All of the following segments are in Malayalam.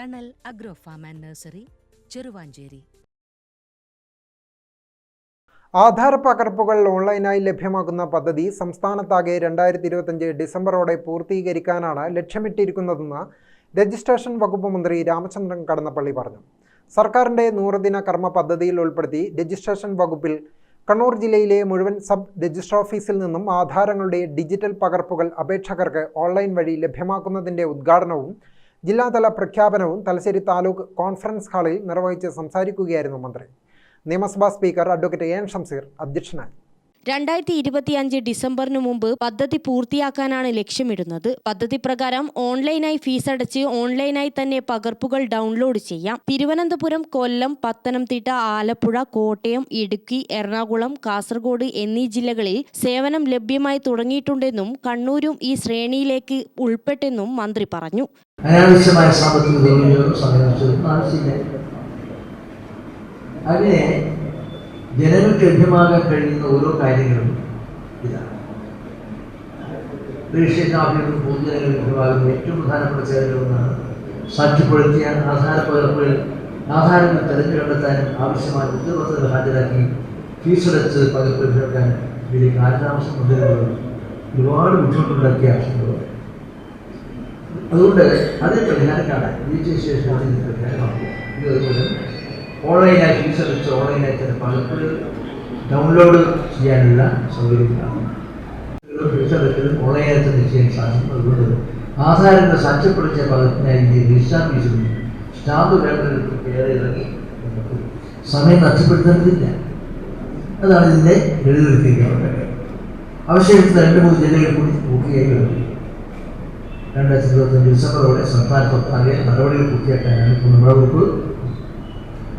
Thanal agro farm and nursery Cheruvanchery. Aadhaar പകർപ്പുകൾ ഓൺലൈനായി ലഭ്യമാക്കുന്ന പദ്ധതി സംസ്ഥാനത്താകെ രണ്ടായിരത്തി ഇരുപത്തഞ്ച് ഡിസംബറോടെ പൂർത്തീകരിക്കാനാണ് ലക്ഷ്യമിട്ടിരിക്കുന്നതെന്ന് രജിസ്ട്രേഷൻ വകുപ്പ് മന്ത്രി രാമചന്ദ്രൻ കടന്നപ്പള്ളി പറഞ്ഞു. സർക്കാരിന്റെ നൂറുദിന കർമ്മ പദ്ധതിയിൽ ഉൾപ്പെടുത്തി രജിസ്ട്രേഷൻ വകുപ്പിൽ കണ്ണൂർ ജില്ലയിലെ മുഴുവൻ സബ് രജിസ്റ്റർ ഓഫീസിൽ നിന്നും ആധാരങ്ങളുടെ ഡിജിറ്റൽ പകർപ്പുകൾ അപേക്ഷകർക്ക് ഓൺലൈൻ വഴി ലഭ്യമാക്കുന്നതിന്റെ ഉദ്ഘാടനവും ജില്ലാതല പ്രഖ്യാപനവും തലശ്ശേരി താലൂക്ക് കോൺഫറൻസ് ഹാളിൽ നിർവഹിച്ച് സംസാരിക്കുകയായിരുന്നു മന്ത്രി. നിയമസഭാ സ്പീക്കർ അഡ്വക്കേറ്റ് എൻ ഷംസീർ അധ്യക്ഷനായി. രണ്ടായിരത്തി ഇരുപത്തിയഞ്ച് ഡിസംബറിന് മുമ്പ് പദ്ധതി പൂർത്തിയാക്കാനാണ് ലക്ഷ്യമിടുന്നത്. പദ്ധതി പ്രകാരം ഓൺലൈനായി ഫീസ് അടച്ച് ഓൺലൈനായി തന്നെ പകർപ്പുകൾ ഡൗൺലോഡ് ചെയ്യാം. തിരുവനന്തപുരം കൊല്ലം പത്തനംതിട്ട ആലപ്പുഴ കോട്ടയം ഇടുക്കി എറണാകുളം കാസർഗോഡ് എന്നീ ജില്ലകളിൽ സേവനം ലഭ്യമായി തുടങ്ങിയിട്ടുണ്ടെന്നും കണ്ണൂരും ഈ ശ്രേണിയിലേക്ക് ഉൾപ്പെട്ടെന്നും മന്ത്രി പറഞ്ഞു. അനാവശ്യമായ സാമ്പത്തിക ദുർവിനിയോഗം സമയം ആവശ്യമില്ല അങ്ങനെ ജനങ്ങൾക്ക് ലഭ്യമാകാൻ കഴിയുന്ന ഓരോ കാര്യങ്ങളും ഇതാണ്. ഓഫീസിൽ പൊതുജനങ്ങൾക്ക് ലഭ്യമാകുന്ന ഏറ്റവും പ്രധാനപ്പെട്ട സേവനമെന്നാണ് സാക്ഷ്യപ്പെടുത്തിയ ആധാര പകർപ്പുകൾ ആധാരങ്ങൾ തെരഞ്ഞു കണ്ടെത്താനും ആവശ്യമായ ഉദ്യോഗസ്ഥരെ ഹാജരാക്കി ഫീസ് അടച്ച് പകർപ്പ് ലഭ്യമാക്കാൻ ഇതിലേക്ക് കാലതാമസം മുതലുകൾ ഒരുപാട് ബുദ്ധിമുട്ടുണ്ടാക്കിയ ആവശ്യങ്ങളുണ്ട് അതുകൊണ്ട് അതിന് പരിഹാരക്കാണ്. കാണാൻ ശേഷം അതിന് പരിഹാരമാക്കുക ഇത് അതുപോലെ ഓൺലൈനായി ഫീസ് അടച്ച് ഓൺലൈനായി തന്നെ പലപ്പോഴും ഡൗൺലോഡ് ചെയ്യാനുള്ള സൗകര്യങ്ങളാണ്. ഫീസ് അടക്കലും ഓൺലൈനായി തന്നെ ചെയ്യാൻ സാധിക്കും. അതുകൊണ്ട് ആധാരങ്ങൾ സാക്ഷ്യപ്പെടുത്തിയ പലത്തിനായി ഈ ഫീസും സ്റ്റാമ്പ് പേപ്പറുകൾക്ക് കയറി ഇറങ്ങി സമയം നഷ്ടപ്പെടുത്തേണ്ടതില്ല. അതാണ് ഇതിന്റെ ലളിതവൽക്കരിക്കാനുള്ള അവശേഷിക്കുന്ന രണ്ട് മൂന്ന് ജില്ലകളിൽ കൂടി നോക്കുകയായി വരുന്നു രണ്ടായിരത്തി ഇരുപത്തഞ്ച് ഡിസംബറോടെ സംസ്ഥാനത്തൊട്ടാകെ നടപടികൾ പൂർത്തിയാക്കാനാണ് നമ്മുടെ വകുപ്പ്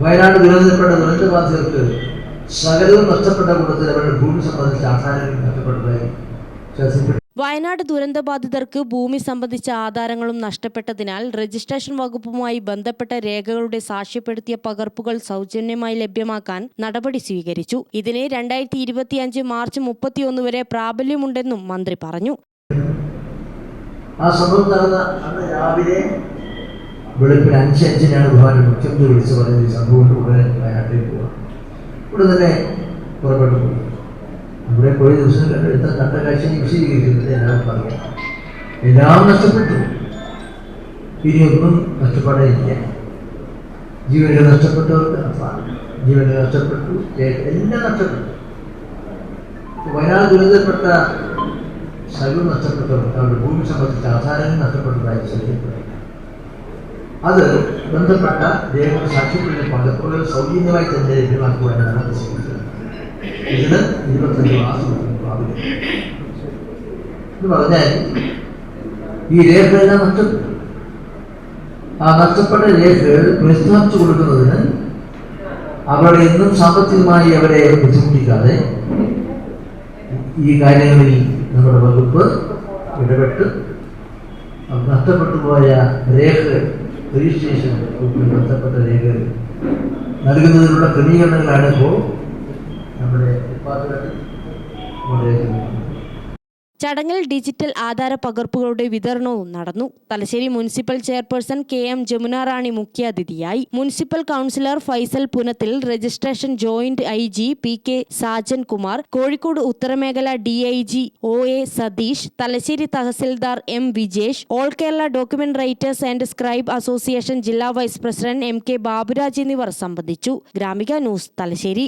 വയനാട് ദുരന്തപ്പെട്ട ദുരന്തബാധിതർക്ക് സകലവും നഷ്ടപ്പെട്ട കൂട്ടത്തിൽ അവരുടെ ഭൂമി സംബന്ധിച്ച ആധാരങ്ങൾ നഷ്ടപ്പെട്ടതായി വയനാട് ദുരന്തബാധിതർക്ക് ഭൂമി സംബന്ധിച്ച ആധാരങ്ങളും നഷ്ടപ്പെട്ടതിനാൽ രജിസ്ട്രേഷൻ വകുപ്പുമായി ബന്ധപ്പെട്ട രേഖകളുടെ സാക്ഷ്യപ്പെടുത്തിയ പകർപ്പുകൾ സൗജന്യമായി ലഭ്യമാക്കാൻ നടപടി സ്വീകരിച്ചു. ഇതിന് രണ്ടായിരത്തി മാർച്ച് മുപ്പത്തിയൊന്ന് വരെ പ്രാബല്യമുണ്ടെന്നും മന്ത്രി പറഞ്ഞു. ആ സംഭവം നടന്ന അന്ന് രാവിലെ വെളുപ്പിന് അഞ്ച് അഞ്ചിനാണ് ഭഗവാൻ മുഖ്യമന്ത്രി വിളിച്ചു പറഞ്ഞത് ഈ സംഭവം ഉടനെ വയനാട്ടിൽ പോവാം. ഇവിടെ തന്നെ പുറപ്പെട്ടു പോയി. ഇവിടെ പോയ ദിവസം കണ്ടെടുത്ത കണ്ട കാഴ്ച വിശദീകരിക്കുന്നത് എല്ലാവരും പറയാം എല്ലാം നഷ്ടപ്പെട്ടു. ഇനിയൊന്നും നഷ്ടപ്പെടാനില്ല. ജീവനുകൾ നഷ്ടപ്പെട്ടവർക്ക് ജീവനുകൾ നഷ്ടപ്പെട്ടു. എല്ലാം നഷ്ടപ്പെട്ടു. വയനാട് ദുരിതപ്പെട്ട നഷ്ടപ്പെട്ടവർക്ക് അവരുടെ ഭൂമി സംബന്ധിച്ച ആധാരങ്ങൾ നഷ്ടപ്പെട്ടതായി അത് ബന്ധപ്പെട്ട രേഖകൾ സാക്ഷ്യത്തിന്റെ പകർപ്പുകൾ സൗജന്യമായി തന്നെ ലഭ്യമാക്കുവാനാണ് അത് ശ്രമിക്കുന്നത് ഇതിന് ഇരുപത്തഞ്ച് മാസം പറഞ്ഞാൽ ഈ രേഖകളെല്ലാം നഷ്ടപ്പെട്ടു. ആ നഷ്ടപ്പെട്ട രേഖകൾ പുനഃസ്ഥാപിച്ചു കൊടുക്കുന്നതിന് അവരുടെ എന്നും സാമ്പത്തികമായി അവരെ ബുദ്ധിമുട്ടിക്കാതെ ഈ കാര്യങ്ങളിൽ നമ്മുടെ വകുപ്പ് ഇടപെട്ട് നഷ്ടപ്പെട്ടു പോയ രേഖകൾ രജിസ്ട്രേഷൻ വകുപ്പിൽ ബന്ധപ്പെട്ട രേഖകൾ നൽകുന്നതിനുള്ള ക്രമീകരണങ്ങളാണ് ഇപ്പോൾ നമ്മുടെ ഡിപ്പാർട്ട്മെന്റ് നമ്മുടെ ചടങ്ങിൽ ഡിജിറ്റൽ ആധാര പകർപ്പുകളുടെ വിതരണവും നടന്നു. Thalassery municipal chairperson K M Jamuna Rani മുഖ്യാതിഥിയായി. Municipal councillor Faisal Punathil registration joint I G P K Sajan Kumar Kozhikode ഉത്തരമേഖല D I G O A Satheesh Thalassery tahsildar M Vijesh all Kerala document writers and scribe association ജില്ലാ vice president M K Baburaj എന്നിവർ സംബന്ധിച്ചു. Gramika news Thalassery.